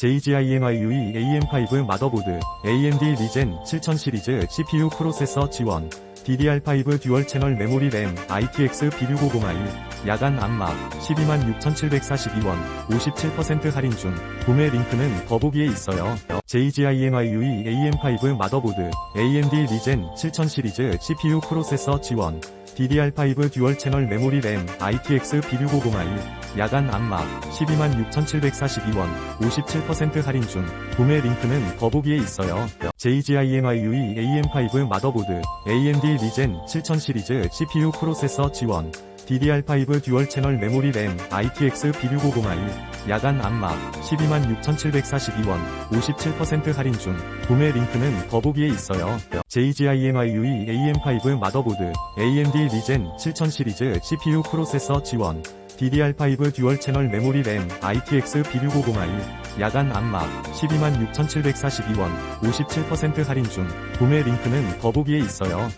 JGIMI UE AM5 마더보드, AMD 리젠 7000 시리즈 CPU 프로세서 지원, DDR5 듀얼 채널 메모리 램, ITX B650i, 야간 암막, 126,742원, 57% 할인 중, 구매 링크는 더보기에 있어요. JGIMI UE AM5 마더보드, AMD 리젠 7000 시리즈 CPU 프로세서 지원, DDR5 듀얼 채널 메모리 램, ITX B650i, 야간 암막, 126,742원, 57% 할인 중, 구매 링크는 더보기에 있어요. JGIMI UE AM5 마더보드, AMD 리젠 7000 시리즈 CPU 프로세서 지원, DDR5 듀얼 채널 메모리 램, ITX B650i, 야간 암막, 126,742원, 57% 할인 중, 구매 링크는 더보기에 있어요. JGIMI UE AM5 마더보드, AMD 리젠 7000 시리즈 CPU 프로세서 지원, DDR5 듀얼 채널 메모리 램, ITX B650i, 야간 암막, 126,742원, 57% 할인 중, 구매 링크는 더보기에 있어요.